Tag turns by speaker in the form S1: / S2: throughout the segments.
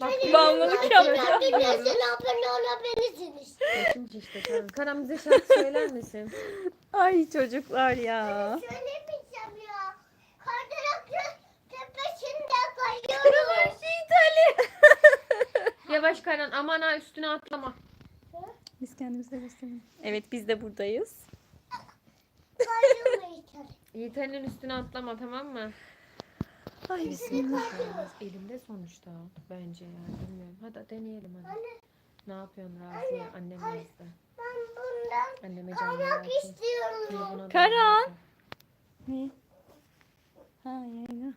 S1: Bak,
S2: bağımlılık yapacağım.
S1: Dünyasına abone olabilirsiniz.
S3: Başım şişti Karan. Karan bize şarkı söyler misin?
S2: Ay çocuklar ya.
S1: Söylemeyeceğim ya. Kaydıraklı tepesinde kayıyorum.
S2: İtali.
S3: Yavaş Karan aman ha üstüne atlama.
S2: Biz kendimize gösterelim. Evet biz de buradayız.
S1: Kayıyorum yeter.
S3: Yiğiter'in üstüne atlama tamam mı?
S2: Ay bismillah.
S3: Elimde sonuçta bence yani bilmiyorum. Hadi deneyelim hadi. Ne yapıyorsun Raziye? Annem yazdı.
S1: Ben bundan
S3: Anneme versin.
S1: istiyorum.
S2: Karan. Ne? Ha yayına.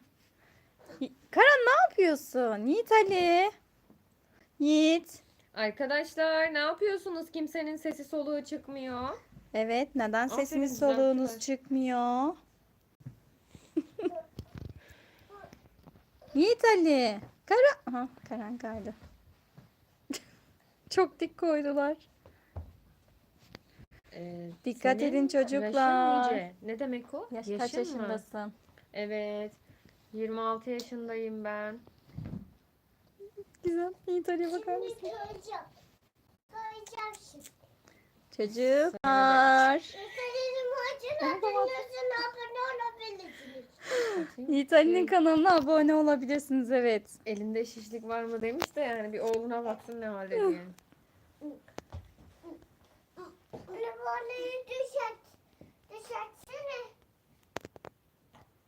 S2: Karan ne yapıyorsun? Yiğit Ali. Yiğit.
S3: Arkadaşlar ne yapıyorsunuz? Kimsenin sesi soluğu çıkmıyor.
S2: Evet neden
S3: Aferin güzel
S2: soluğunuz çıkmıyor? Yiğit Ali. Karan. Aha, Karan kaydı. Çok dik koydular.
S3: Ee,
S2: Dikkat
S3: senin
S2: edin çocuklar.
S3: Yaşın nice? Ne demek o?
S2: Yaş,
S3: Yaşın
S2: kaç
S3: mı?
S2: yaşındasın?
S3: Evet. 26 yaşındayım ben.
S2: Güzel. Yiğit Ali'ye bakar
S1: Şimdi
S2: mısın?
S1: kayacağım. Kayacağım şimdi.
S2: Çocuklar.
S1: Macera dünyasına abone.
S2: Yiğit Ali'nin kanalına abone olabilirsiniz evet.
S3: Elinde şişlik var mı demiş de yani bir oğluna baksın ne halde diye.
S1: Arabayı düşert. Düşertsene.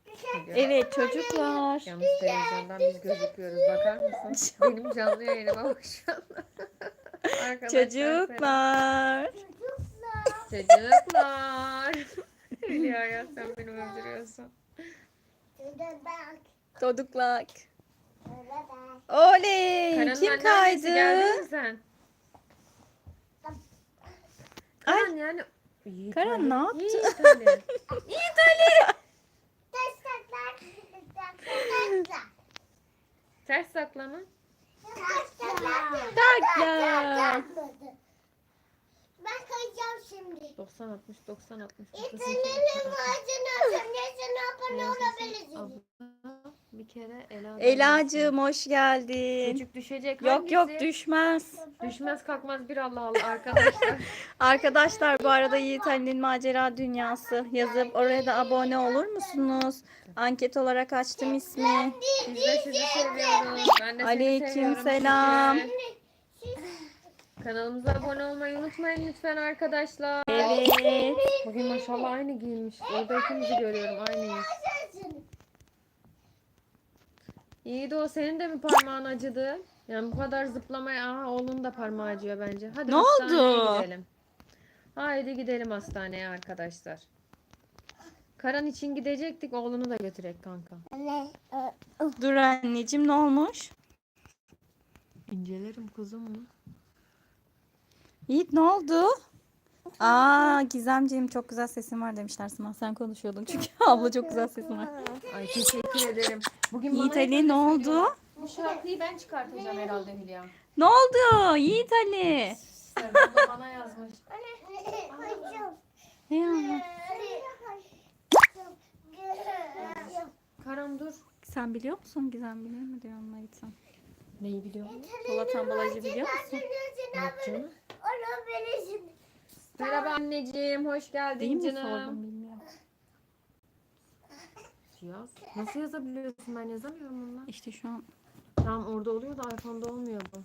S1: Düşert.
S2: Evet çocuklar.
S3: Yalnız televizyondan biz gözüküyoruz. Bakar mısın? Benim canlı yayınıma bak şu an. Arkadaşlar
S2: Çocuklar.
S1: Çocuklar.
S3: selam. Çocuklar. Hülya ya sen beni öldürüyorsun.
S1: Şurada bak.
S2: Oley.
S3: Karan'ın
S2: Kim
S3: geldin
S2: kaydı?
S3: mi sen?
S2: Ay.
S3: Karan yani. Yiğit
S2: Karan
S3: Ali.
S2: ne yaptı?
S3: Yiğit Ali.
S1: Destekler. Destekler.
S3: Ters saklama.
S2: Takla.
S1: Ben kayacağım şimdi.
S3: 90 60 90 60.
S1: İnternetin macera dünyasına abone olabilirsiniz.
S3: Bir kere Ela.
S2: Elacığım hoş geldin.
S3: Çocuk düşecek.
S2: Yok yok
S3: hangisi?
S2: düşmez.
S3: Düşmez kalkmaz bir Allah Allah arkadaşlar.
S2: Arkadaşlar bu arada Yiğit Ali'nin macera dünyası yazıp oraya da abone olur musunuz? Anket olarak açtım ismi.
S3: Biz de sizi seviyoruz. Ben de seni
S2: Aleyküm
S3: seviyorum.
S2: selam.
S3: sizi. Kanalımıza abone olmayı unutmayın lütfen arkadaşlar.
S2: Evet.
S3: Bugün maşallah aynı giyinmiş. Orada ikimizi görüyorum aynıyız. İyi de o senin de mi parmağın acıdı? Yani bu kadar zıplamaya aha oğlun da parmağı acıyor bence. Hadi
S2: Ne
S3: hastaneye
S2: oldu?
S3: gidelim. Haydi gidelim hastaneye arkadaşlar. Karan için gidecektik oğlunu da götürek kanka.
S2: Dur anneciğim ne olmuş?
S3: İncelerim kuzum mu?
S2: Yiğit ne oldu? Aa Gizemciğim çok güzel sesin var demişler Sıma. Sen konuşuyordun çünkü abla çok güzel sesin var.
S3: Ay teşekkür ederim. Bugün
S2: Yiğit Ali ne oldu?
S3: bu şarkıyı ben çıkartacağım herhalde Hülya.
S2: Ne oldu Yiğit Ali?
S3: Serkan da bana yazmış.
S2: Ne ya?
S3: Karan dur.
S2: Sen biliyor musun? Gizem biliyor mu diyorum Yiğit'im.
S3: Neyi biliyor musun?
S2: Polat ambalajı biliyor musun?
S3: Ne yapacağını?
S1: Olabilirsiniz.
S3: Merhaba anneciğim, hoş
S2: Değil
S3: geldin
S2: mi
S3: canım.
S2: sordum bilmiyorum.
S3: Yaz. Nasıl yazabiliyorsun? Ben yazamıyorum bundan.
S2: İşte şu an.
S3: Tamam orada oluyor da iPhone'da olmuyor bu.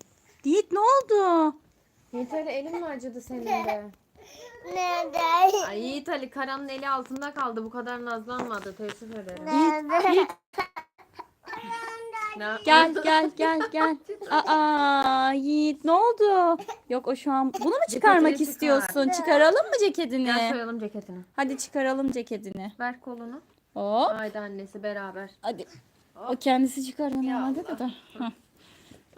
S2: Yiğit ne oldu?
S3: Yiğit Ali elin mi acıdı senin de?
S1: Neden?
S3: Ay Yiğit Ali Karan'ın eli altında kaldı. Bu kadar nazlanmadı. Teessüf ederim.
S2: Yiğit
S3: Ne?
S2: gel gel gel gel. Aa Yiğit ne oldu? Yok o şu an bunu mu çıkarmak
S3: Ceketini
S2: istiyorsun? Çıkaralım mı
S3: Gel
S2: ceketini?
S3: soyalım ceketini.
S2: Hadi çıkaralım ceketini.
S3: Ver kolunu.
S2: Hop.
S3: Haydi annesi beraber.
S2: Hadi. O kendisi normalde
S3: Allah.
S2: de. Hah.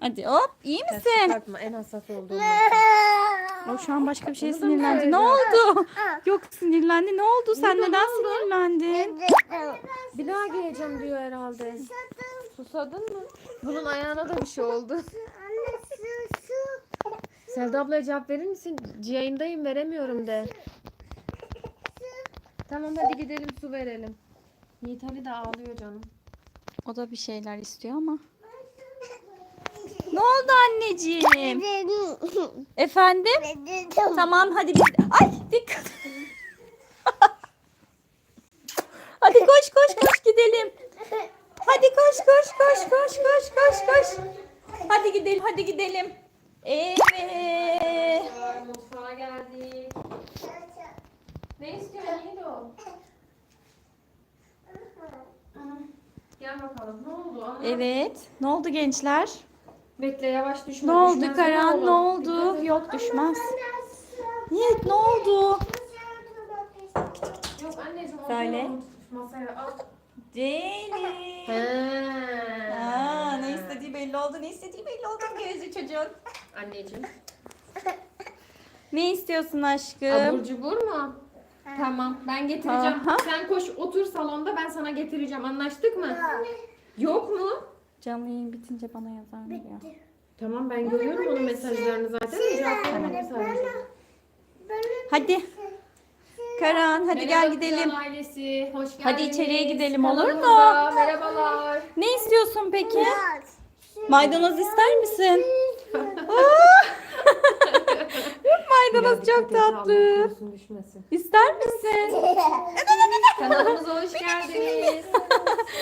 S2: Hadi hop iyi misin?
S3: çıkartma. En hassas olduğum.
S2: O şu an başka bir şeye sinirlendi. Ne oldu? Yok sinirlendi. Ne oldu? Sen
S3: Burada ne
S2: neden
S3: oldu?
S2: sinirlendin?
S3: Bir daha giyeceğim diyor herhalde. Susadın mı? Bunun ayağına da bir şey oldu. Selda ablaya cevap verir misin? Yayındayım veremiyorum de. Tamam hadi gidelim su verelim. Yiğit Ali de ağlıyor canım.
S2: O da bir şeyler istiyor ama. Ne oldu anneciğim? Efendim?
S1: Tamam.
S2: Tamam hadi biz... Ay dikkat. hadi koş koş koş gidelim. Hadi koş koş koş koş koş koş koş. Hadi gidelim hadi gidelim. Evet.
S3: Mutfağa geldik. Ne istiyorsun Yiğido? Gel bakalım. Ne oldu? Anlat.
S2: Evet. Ne oldu gençler?
S3: Bekle yavaş düşme.
S2: Ne oldu
S3: düşmez
S2: Karan? Ne oldu? Yok düşmez. Yiğit ne oldu?
S3: Yok anneciğim. onu
S2: Söyle.
S3: yok. Masaya al.
S2: Deli. Aa, ne istediği belli oldu. Ne istediği belli oldu gözü çocuğun.
S3: Anneciğim.
S2: Ne istiyorsun aşkım?
S3: Abur cubur mu? Tamam ben getireceğim.
S2: Aha.
S3: Sen koş otur salonda ben sana getireceğim. Anlaştık mı? Yok mu?
S2: Canlı yayın bitince bana yazar mı diyor.
S3: Tamam ben görüyorum onun mesajlarını zaten. Cevap vermedim sadece.
S2: Hadi. Karan hadi
S3: Merhaba
S2: gel gidelim.
S3: Kral ailesi. Hoş geldiniz.
S2: Hadi içeriye gidelim, olur mu?
S3: Kanalımıza Merhabalar.
S2: Ne istiyorsun peki? Maydanoz ister misin? Aa! Maydanoz çok tatlı.
S3: düşmesin.
S2: İster misin?
S3: Kanalımıza hoş geldiniz.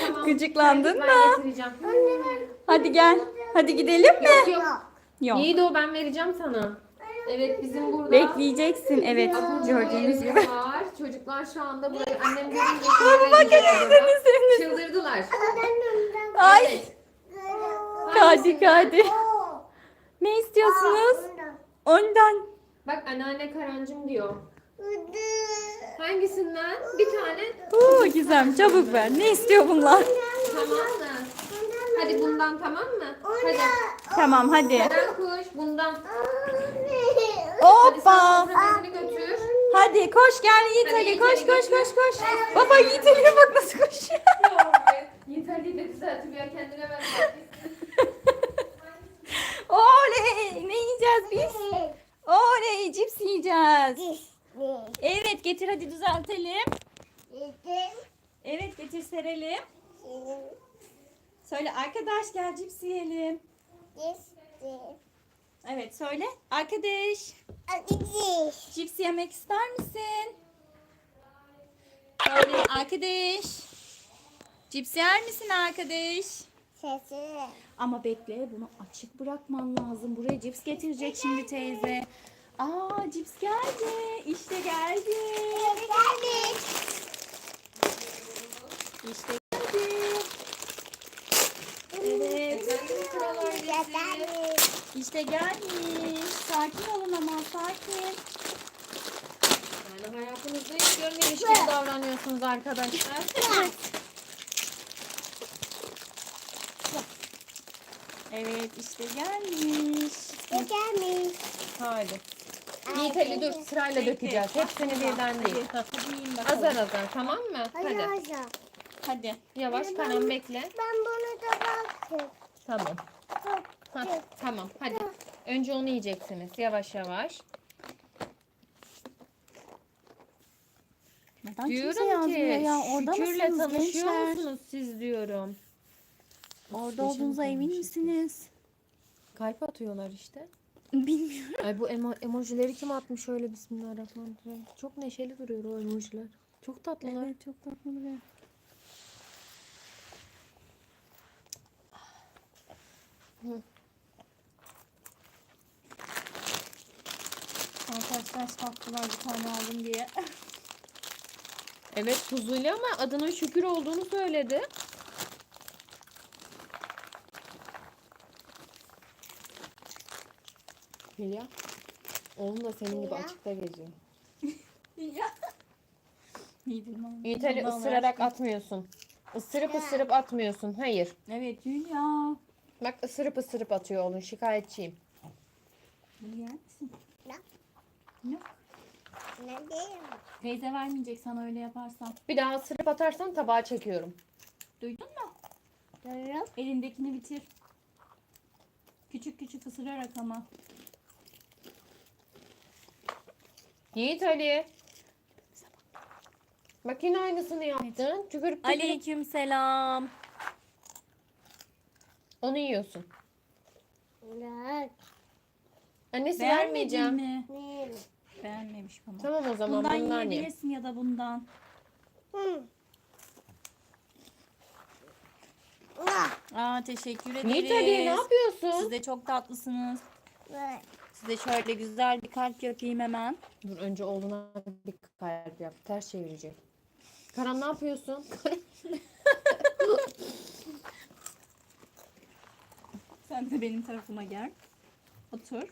S3: tamam.
S2: Gıcıklandın
S3: Ben
S2: mı?
S3: getireceğim.
S2: Hadi gel. Hadi gidelim mi?
S3: Yok yok.
S2: Yok.
S3: İyi de o ben vereceğim sana. Evet bizim burada.
S2: Bekleyeceksin. Evet.
S3: Abur
S2: Gördüğünüz gibi.
S3: var. Çocuklar şu anda buraya annem gelince
S2: Bak
S3: sinirlenecek
S2: elinizi
S3: burada. Çıldırdılar.
S2: Ay.
S3: Evet.
S2: Hadi hadi. Ne istiyorsunuz? Ondan.
S3: Bak anneanne Karancım diyor. Hangisinden? Bir tane.
S2: Oo Gizem çabuk ver. Ne istiyor bunlar?
S3: Tamam mı? Hadi bundan tamam mı? Hadi.
S2: Tamam hadi.
S3: Sen kuş bundan. Hadi sen
S2: Hoppa.
S3: sofra bezini götür.
S2: Hadi koş gel Yiğit
S3: Hadi
S2: Ali.
S3: Yiğit
S2: Koş
S3: Ali
S2: koş koş koş. Baba Yiğit Ali'ye bak nasıl koşuyor.
S3: Ali de düzeltip ya kendine ver.
S2: Oley. Biz? Oley cips yiyeceğiz. Evet getir hadi düzeltelim. Evet getir serelim. Söyle arkadaş gel cips yiyelim. Evet söyle. Arkadaş cips yemek ister misin? Söyle arkadaş. Cips yer misin arkadaş? Ama bekle bunu açık bırakman lazım. Buraya cips getirecek şimdi teyze. Aa cips geldi. İşte geldi. İşte geldi. Evet. İşte gelmiş. Sakin olun ama sakin.
S3: Yani hayatınızda hiç görmemiş gibi davranıyorsunuz arkadaşlar.
S2: Evet işte gelmiş.
S3: Hadi. Yiğit Ali dur sırayla dökeceğiz. Hepsini birden değil.
S2: Hadi.
S3: Azar azar tamam mı? Hadi.
S2: Hadi.
S3: Yavaş kanem bekle.
S1: Ben bunu da baktım.
S3: Tamam. Hah, tamam hadi. Önce onu yiyeceksiniz yavaş yavaş.
S2: Neden
S3: Diyorum ki
S2: ya? Orada
S3: şükürle
S2: mısınız
S3: tanışıyor
S2: gençler?
S3: musunuz siz diyorum.
S2: Orada olduğunuza emin misiniz?
S3: Kalp atıyorlar işte.
S2: Bilmiyorum.
S3: Ay bu emo- emojileri kim atmış öyle bismillahirrahmanirrahim. Çok neşeli duruyor o emojiler. Çok tatlılar.
S2: Evet çok tatlı duruyor. Arkadaşlar sattılar bir tane aldım diye.
S3: Evet tuzluyla ama adının şükür olduğunu söyledi. Hülya. Oğlum da senin gibi
S1: Ya.
S3: açıkta geziyor.
S2: ya. Yedim ama.
S3: Yiğit Ali
S2: Vallahi
S3: ısırarak atmıyorsun. Isırıp ısırıp atmıyorsun. Hayır.
S2: Evet Hülya.
S3: Bak ısırıp ısırıp atıyor oğlum. Şikayetçiyim.
S2: Bunu yer misin?
S1: Ya.
S2: Yok.
S1: Ne diyeyim?
S2: Teyze vermeyecek sana öyle yaparsan.
S3: Bir daha ısırıp atarsan tabağa çekiyorum.
S2: Duydun mu?
S1: Duyuyorum.
S2: Elindekini bitir. Küçük küçük ısırarak ama.
S3: Yiğit Ali. Bak yine aynısını yaptın. Tükürüp tükürüp
S2: Aleyküm selam.
S3: onu yiyorsun.
S1: Bak.
S3: Annesi
S2: Beğenmedin
S3: vermeyeceğim.
S2: mi?
S1: Ne?
S2: Beğenmemiş bana.
S3: Tamam o zaman
S2: Bundan
S3: bunlar ne?
S2: yiyebilirsin ya da bundan.
S1: Hı. Ah,
S2: Aa teşekkür ederiz.
S3: Yiğit Ali ne yapıyorsun?
S2: Siz de çok tatlısınız.
S1: bak.
S2: Size şöyle güzel bir kalp yapayım hemen.
S3: Dur önce oğluna bir kalp yap. Ters çevirecek. Karan ne yapıyorsun?
S2: Sen de benim tarafıma gel. Otur.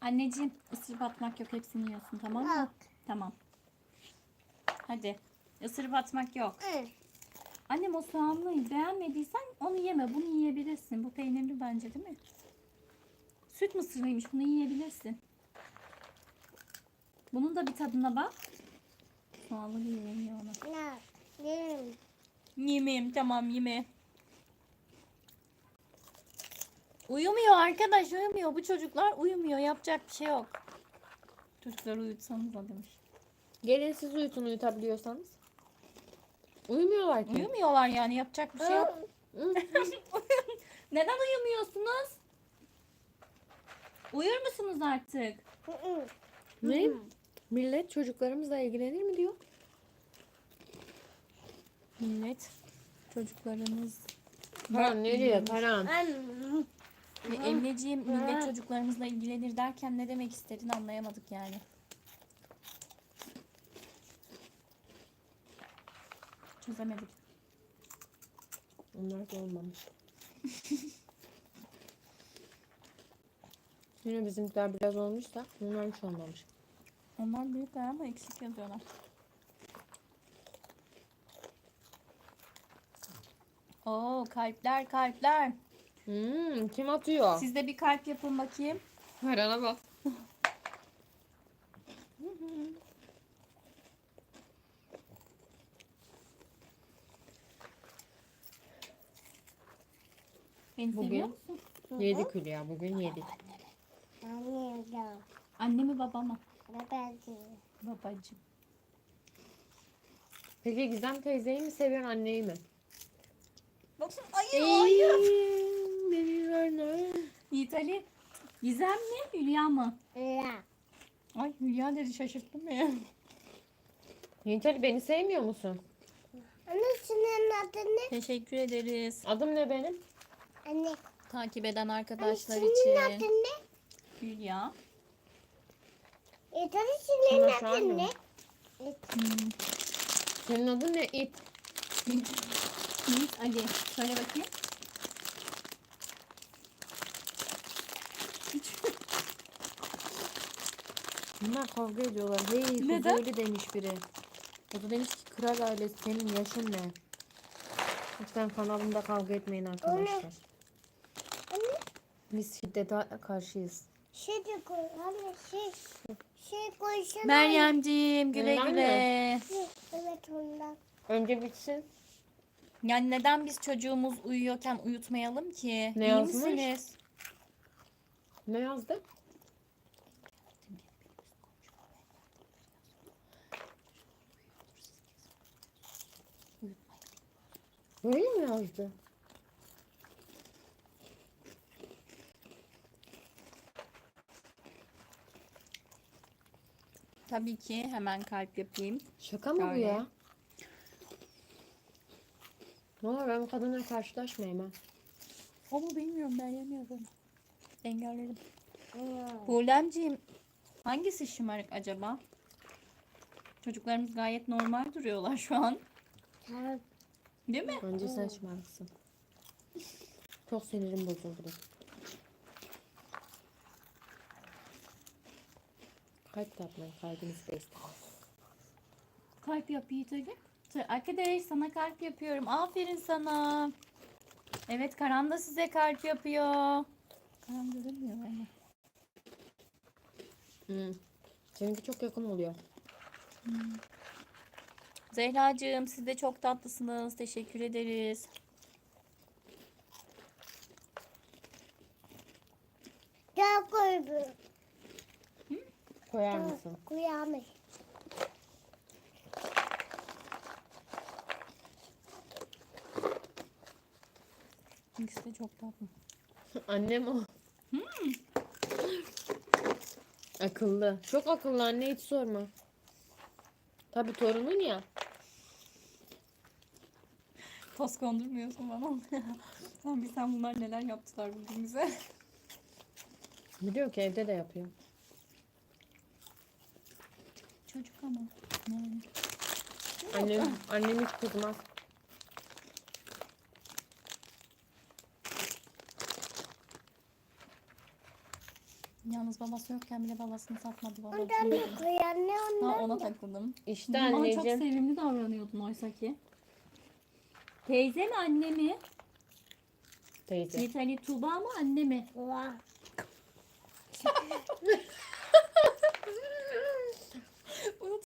S2: Anneciğim ısırıp atmak yok hepsini yiyorsun tamam mı?
S1: Yok.
S2: Tamam. Hadi. Isırıp atmak yok. Annem o soğanlıyı beğenmediysen onu yeme. Bunu yiyebilirsin. Bu peynirli bence değil mi? Süt mısırlıymış. Bunu yiyebilirsin. Bunun da bir tadına bak. Soğanlı bir yemiyor ona.
S1: Bak. Yerim.
S2: Yemeyeyim tamam yeme. Uyumuyor arkadaş uyumuyor. Bu çocuklar uyumuyor. Yapacak bir şey yok. Çocukları uyutsanız da demiş.
S3: Gelin siz uyutun uyutabiliyorsanız. Uyumuyorlar ki.
S2: Uyumuyorlar yani yapacak bir şey yok. Neden uyumuyorsunuz? Uyur musunuz artık?
S3: Ne? Millet çocuklarımızla ilgilenir mi diyor?
S2: Millet çocuklarımız
S3: Karan nereye?
S1: Anne.
S2: ve Emreciğim millet çocuklarımızla ilgilenir derken ne demek istediğini anlayamadık yani. Çözemedik.
S3: Onlar da olmamış. Yine bizimkiler biraz olmuş da onlar hiç olmamış.
S2: Onlar büyükler ama eksik yazıyorlar. Oo kalpler kalpler.
S3: Hmm, kim atıyor?
S2: Siz de bir kalp yapın bakayım.
S3: Karan'a bak.
S2: Beni
S3: Bugün-
S2: musun?
S3: Yedik Hülya bugün yedik.
S1: Anne. Yok.
S2: Anne mi baba mı?
S1: Babacığım.
S2: Babacım.
S3: Peki Gizem teyzeyi mi seviyorsun anneyi mi?
S2: Bakın ayı
S3: Beni ver
S2: Yiğit Ali. Gizem mi Hülya mı?
S1: La.
S2: Ay Hülya dedi şaşırttın beni.
S3: Yiğit Ali beni sevmiyor musun?
S1: Anne senin adın ne?
S2: Teşekkür ederiz.
S3: Adım ne benim?
S1: Anne.
S2: Takip eden
S1: Anne
S2: arkadaşlar
S1: senin adın
S2: için.
S1: ne?
S2: Hülya.
S1: Yeter senin
S3: Ama şu an
S1: adın ne?
S2: Hmm.
S3: Senin adın ne? İp.
S2: Yiğit Ali. Söyle bakayım.
S3: Bunlar kavga ediyorlar. Hey
S2: Neden?
S3: Kuzeyli demiş biri. O da demiş ki kral ailesi senin yaşın ne? Lütfen kanalımda kavga etmeyin arkadaşlar.
S1: Anne.
S3: Biz şiddete karşıyız.
S1: Şey de koy. Anne şey. Şey koysana.
S2: Meryemciğim güle güle.
S1: Evet ondan.
S3: Önce bitsin.
S2: Yani neden biz çocuğumuz uyuyorken uyutmayalım ki?
S3: Ne
S2: İyi
S3: yazmış?
S2: misiniz?
S3: Ne yazdı? Öyle mi yazdı?
S2: Tabii ki hemen kalp yapayım.
S3: Şaka mı bu ya? Valla ben bu kadınla karşılaşmayayım ha.
S2: Ama bilmiyorum ben yemiyorum. Engelledim. Buğulemciğim hangisi şımarık acaba? Çocuklarımız gayet normal duruyorlar şu an. Değil mi?
S3: Önce sen şımarıksın. Çok sinirim bozuldu. Kalp yapmayın. Kalbiniz ister.
S2: Kalp yap Yiğit Ali. T- Arkadaş sana kalp yapıyorum. Aferin sana. Evet Karan da size kalp yapıyor. Karan görünmüyor bana.
S3: Hmm. Seninki çok yakın oluyor.
S2: Zehracığım siz de çok tatlısınız. Teşekkür ederiz.
S1: Gel koy bu.
S3: Koyar mısın?
S1: Koyamış.
S2: İkisi de çok tatlı.
S3: Annem o. Akıllı. Çok akıllı anne hiç sorma. Tabii torunun ya.
S2: Toz kondurmuyorsun bana. Sen bilsen bunlar neler yaptılar bugün bize.
S3: Biliyor ki evde de yapıyor.
S2: Çocuk ama. Yani.
S3: Annem, annem hiç kızmaz.
S2: Yalnız babası yokken bile babasını satmadı baba.
S1: Ondan bir koyan ne
S2: Ha,
S1: ondan?
S2: ona takıldım.
S3: İşte
S2: Bana çok
S3: anneciğim.
S2: sevimli davranıyordun oysa ki. Teyze mi anne mi?
S3: Teyze.
S2: Yiğit Ali Tuğba mı anne mi?
S1: Vah.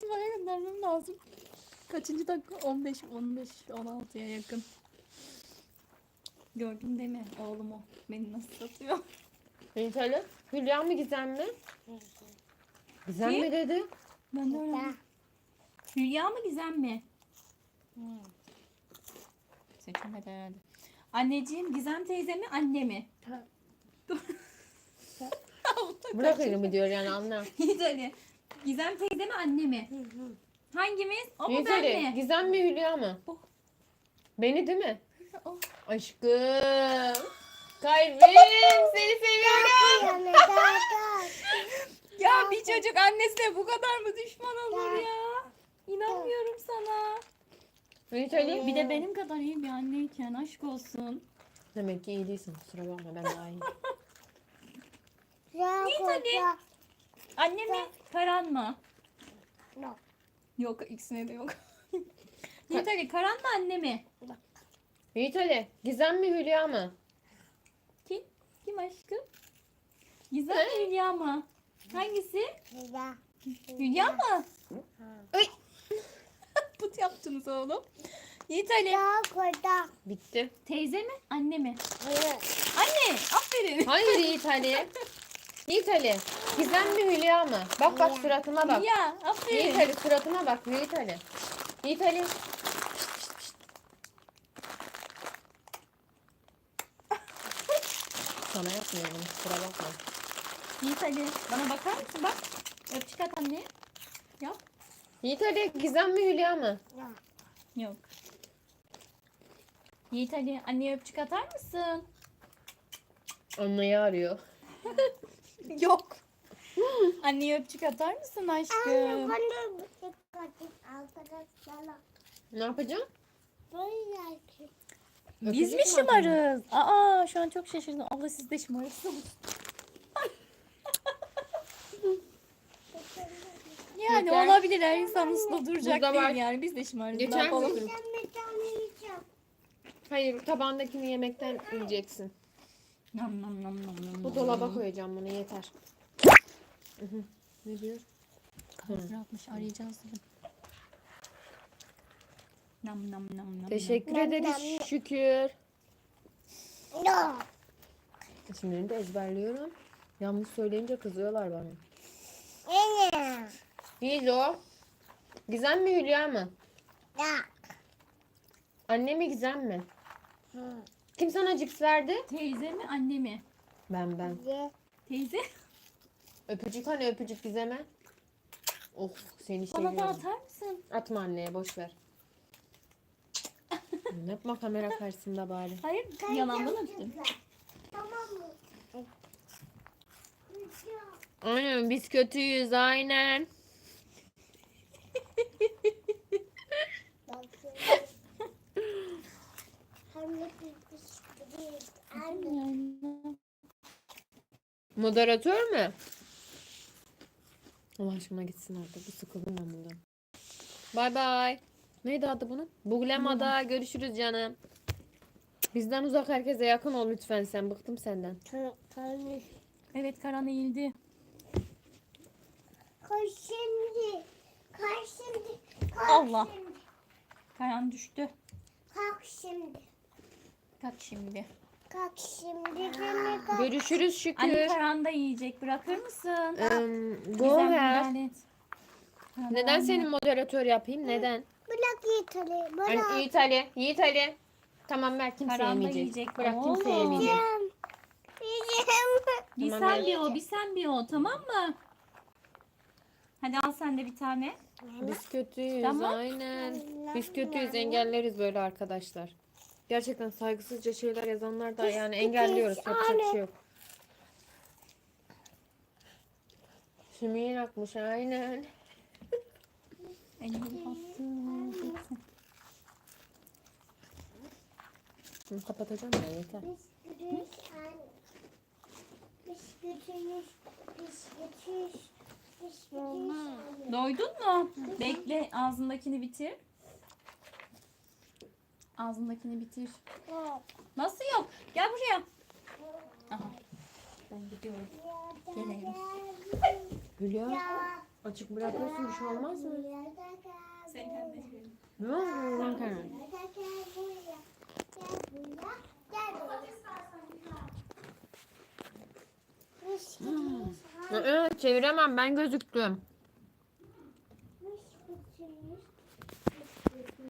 S2: Tuba'ya göndermem lazım. Kaçıncı dakika? 15, 15, 16'ya yakın. Gördün değil mi oğlumu? Beni nasıl satıyor?
S3: İtalya. Hülya mı Gizem mi? Gizem
S2: Kim?
S3: mi dedi?
S2: Ben de öyle.
S1: Ya.
S2: Hülya mı Gizem mi? Seçemedi herhalde. Anneciğim Gizem teyze mi anne mi?
S3: Bırak elimi diyor yani.
S2: Yiğit Ali. Gizem teyze mi anne mi? Hangimiz? O mu ben
S3: Yüzeli.
S2: mi?
S3: Gizem mi Hülya mı?
S2: Oh.
S3: Beni değil mi?
S2: Oh.
S3: Aşkım. Kalbim seni seviyorum.
S2: Ya bir çocuk annesine bu kadar mı düşman olur ya? İnanmıyorum sana.
S3: Yüzeli.
S2: Bir de benim kadar iyi bir anneyken aşk olsun.
S3: Demek ki iyi değilsin kusura bakma ben daha iyiyim.
S1: Koca.
S2: Anne mi? Karan mı?
S1: No.
S2: Yok ikisine de yok. Yiğit Ali Karan mı anne mi?
S3: Yiğit Ali. Gizem mi Hülya mı?
S2: Kim? Kim aşkım? Gizem mi Hülya mı? Hangisi?
S1: Ya.
S2: Hülya mı?
S3: Ay.
S2: Put yaptınız oğlum. Yiğit Ali.
S1: Ya.
S3: Bitti.
S2: Teyze mi? Anne mi?
S1: Hayır.
S2: Anne. Aferin.
S3: Hayır Yiğit Ali. Yiğit Ali. Gizem mi Hülya mı? Bak bak suratıma bak.
S2: Ya
S3: Yiğit
S2: aferin.
S3: Ali suratıma bak Yiğit Ali. Yiğit Ali. Sana yapmıyorum kusura bakma.
S2: Yiğit Ali bana bakar mısın? Bak. Öpücük at anne. Yap.
S3: Yiğit Ali Gizem mi Hülya mı?
S2: Yok. Yiğit Ali anneye öpücük atar mısın?
S3: Anneyi arıyor.
S2: Yok. anneye öpücük atar mısın aşkım?
S1: bana bir dikkatin arkadaşlarla.
S3: Ne yapacağım?
S1: Böyle.
S2: Biz mi
S3: atayım?
S2: şımarız? Aa şu an çok şaşırdım. Abla siz de şımarıksınız. Yani
S3: Yeter.
S2: olabilir her insan uslu duracak
S3: Burada var.
S2: değil yani. Biz de şımarız. Ne
S3: Geçer
S2: yapalım?
S3: misin?
S1: Ben bir tane yiyeceğim.
S3: Hayır tabandakini yemekten yiyeceksin.
S2: Nam nam nam nam nam.
S3: Bu dolaba koyacağım bunu yeter. Ne diyor?
S2: Atmış arayacağız bugün. Nam nam nam nam.
S3: Teşekkür
S1: Nam,
S3: ederiz şükür.
S1: Ya.
S3: İsimlerini de ezberliyorum. Yanlış söyleyince kızıyorlar bana.
S1: Anne.
S3: Hizo. Gizem mi Hülya mı?
S1: Ya.
S3: Anne mi Gizem mi?
S1: Hı.
S3: Kim sana cips verdi?
S2: Teyze mi anne mi?
S3: Ben ben.
S1: Ye.
S2: Teyze.
S3: Öpücük hani öpücük Gizem'e. Oh seni
S2: Bana da
S3: seviyorum.
S2: atar mısın?
S3: Atma anneye boş ver. Yapma kamera karşısında bari.
S2: Hayır yanağımdan öptüm.
S1: Tamam mı?
S3: Aynen biz kötüyüz aynen. Moderatör mü? Allah aşkına gitsin artık. Bu sıkıldım ben bundan. Bay bay. Neydi adı bunun? Buglemada görüşürüz canım. Bizden uzak herkese yakın ol lütfen sen. Bıktım senden.
S1: Tabii.
S2: Evet Karan eğildi.
S1: Koş şimdi. Kalk şimdi. Kalk
S2: Allah.
S1: Şimdi.
S2: Karan düştü.
S1: Kalk şimdi.
S2: Kalk şimdi.
S1: Kalk şimdi. Seni kalk.
S3: Görüşürüz
S2: Anne
S3: şükür.
S2: Karan da yiyecek. Bırakır mısın?
S3: Um, go
S2: Gizem
S3: ahead.
S2: müdahale et. Karan
S3: Neden
S2: anne.
S3: seni moderatör yapayım? Neden?
S1: Bırak yeterli. Bırak.
S3: Hani Yiğit Ali. Yiğit Ali. Tamam ver kimse
S2: Karan da
S3: yemeyecek.
S2: yiyecek.
S3: Bırak kimse
S2: Oğlum.
S3: yemeyecek.
S1: Yiyeceğim.
S2: Bir
S3: Tamam,
S2: sen bir o, bir sen bir o. Tamam mı? Hadi al sen de bir tane.
S3: Biz kötüyüz
S2: Tamam.
S3: aynen. Biz kötüyüz engelleriz böyle arkadaşlar. Gerçekten saygısızca şeyler yazanlar da yani engelliyoruz. Yapacak bir şey yok. Sümeyyen akmış aynen. Bunu kapatacağım ya yeter.
S2: Doydun mu? Bekle ağzındakini bitir. Ağzındakini bitir. Nasıl yok? Gel buraya. Aha. Ben gidiyorum. Gelelim.
S3: Hülya açık bırakıyorsun bir şey olmaz mı?
S2: Sen gidelim.
S3: Ne oldu lan kanka? Ee, çeviremem ben gözüktüm.